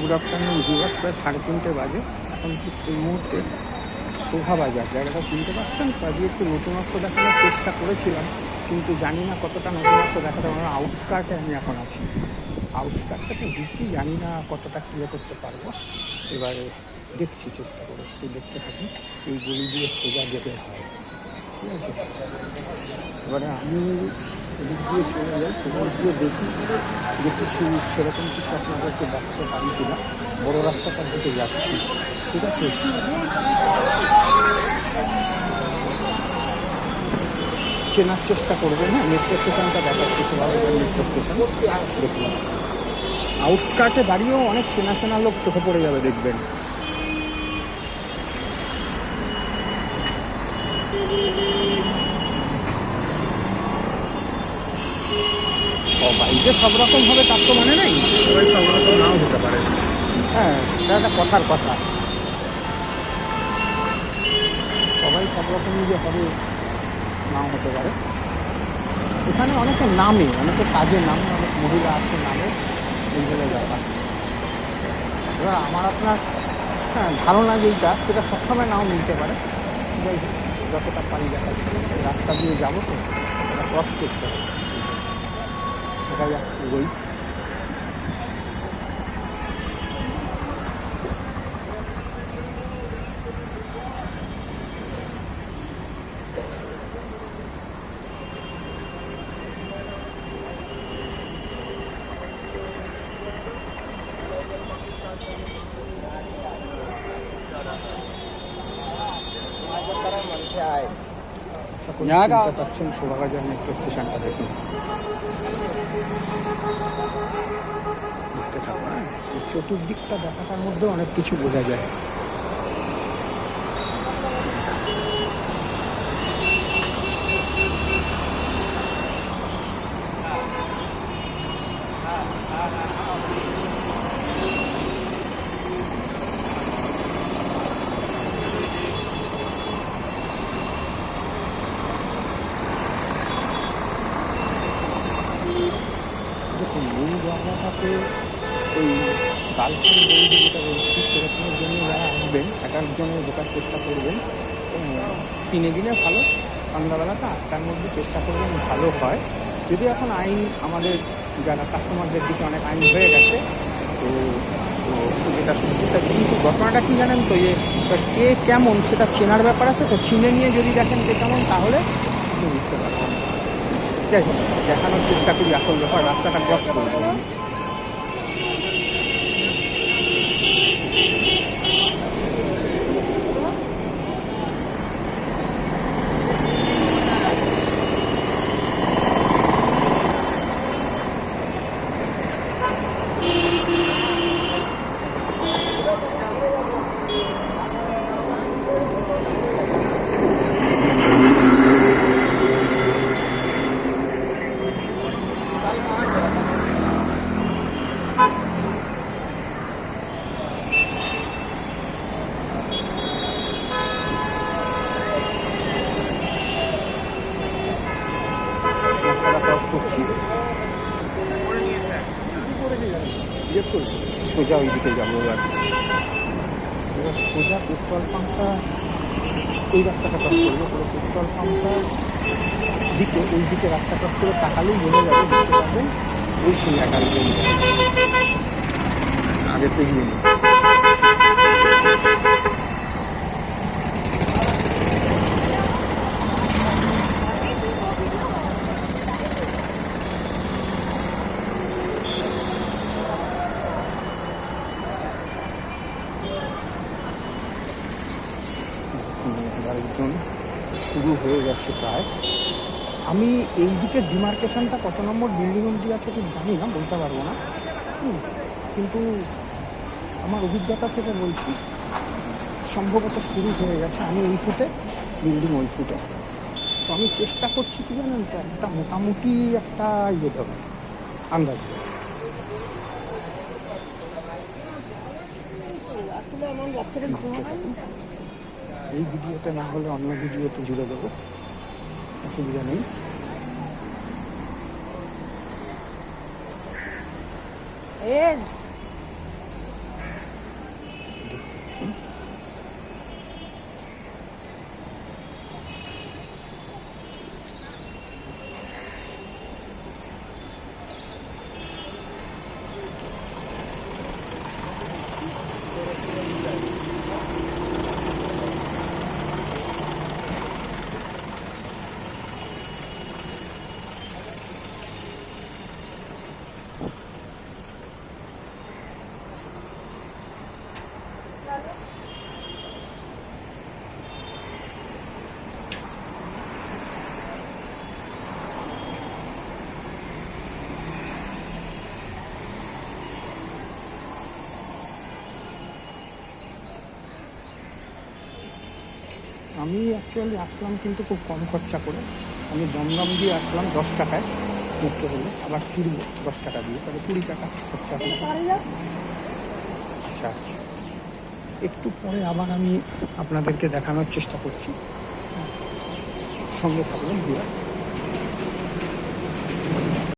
Good afternoon viewers প্রায় সাড়ে তিনটে বাজে। এখন এই মুহূর্তে শোভা বাজার। জায়গাটা চিনতে পারছেন? আজকে একটু নতুনত্ব দেখানোর চেষ্টা করেছিলাম, কিন্তু জানি না কতটা নতুনত্ব দেখাতে পারব। আউটস্কার্টে আমি এখন আছি। আউটস্কার্টটা তো ঢুকি জানি না কতটা ক্লিয়ার করতে পারব। এবারে দেখছি, চেষ্টা করে একটু দেখতে থাকি। এই গলি দিয়ে সোজা যেতে হয়। ঠিক আছে? এবারে আমি সেরকম বড় রাস্তাটার দিকে যাচ্ছি ঠিক আছে চেনার চেষ্টা করবেন হ্যাঁ মেট্রো স্টেশনটা দেখাচ্ছি সেভাবে মেট্রো স্টেশন দেখলাম আউটস্কার্টে দাঁড়িয়েও অনেক চেনা চেনা লোক চোখে পড়ে যাবে, দেখবেন। সবাই যে সব রকম হবে তার তো মানে নেই? সবাই সব রকম নাও হতে পারে। হ্যাঁ এটা কথার কথা। সবাই সব রকমই যে হবে নাও হতে পারে। এখানে অনেকে নামে অনেকে কাজে নামে অনেক মহিলা আছে নামে এই এইগুলো ব্যাপার। এবার আমার আপনার হ্যাঁ ধারণা যেইটা সেটা সবসময় নাও মিলতে পারে। যাই যতটা পারি দেখা। রাস্তা দিয়ে যাব তো ক্রস করতে হবে। 看一五个亿 আশা করি চিনতে পারছেন শোভাবাজার মেট্রো স্টেশনটা দেখুন হ্যাঁ। চতুর্দিকটা দেখাটার মধ্যে অনেক কিছু বোঝা যায় দেখুন মূল জায়গাটাতে ওই গার্লফ্রেন্ড বন্ধু যেটা বলছি সেরকমের জন্য যারা আসবেন এক একজনের ঢোকার চেষ্টা করবেন। তিনে দিনে ভালো, সন্ধ্যাবেলাটা আটটার মধ্যে চেষ্টা করবেন, ভালো হয়। যদি এখন আইন আমাদের যারা কাস্টমারদের দিকে অনেক আইন হয়ে গেছে, তো তো যেটা সুবিধা কিন্তু ঘটনাটা কি জানেন তো, যে কে কেমন সেটা চেনার ব্যাপার আছে, তো চিনে নিয়ে যদি দেখেন কে কেমন, তাহলে বুঝতে পারবেন। ঠিক হোক দেখানোর চেষ্টা করি আসল ব্যাপার রাস্তাটা ক্রস করব। করছি। জিজ্ঞেস করছি, সোজা ওই দিকে যাব এবার। এবার সোজা পেট্রোল পাম্পটা, ওই রাস্তাটা ক্রস করব, পুরো পেট্রোল পাম্পটা দিকে, ওই দিকে রাস্তা ক্রস করে তাকালেই বোঝা যাবে, দেখতে পাবেন ওই একাল আগে তো আরেকজন শুরু হয়ে গেছে প্রায়। আমি এই দিকের ডিমার্কেশনটা কত নম্বর বিল্ডিং অবধি আছে ঠিক জানি না, বলতে পারব না। কিন্তু আমার অভিজ্ঞতা থেকে বলছি, সম্ভবত শুরু হয়ে গেছে আমি এই ফুটে বিল্ডিং ওই ফুটে তো আমি চেষ্টা করছি কি জানেন তো, একটা মোটামুটি একটা ইয়ে দেবে আন্দাজ আসলে আমার। এই ভিডিওতে না হলে অন্য ভিডিওতে জুড়ে দেবো। অসুবিধা নেই। এ আমি অ্যাকচুয়ালি আসলাম কিন্তু খুব কম খরচা করে। আমি দমদম দিয়ে আসলাম দশ টাকায় ঘুরতে হলে আবার ফিরবো দশ টাকা দিয়ে তাহলে কুড়ি টাকা খরচা হলো। আচ্ছা একটু পরে আবার আমি আপনাদেরকে দেখানোর চেষ্টা করছি। সঙ্গে থাকবেন দিয়ে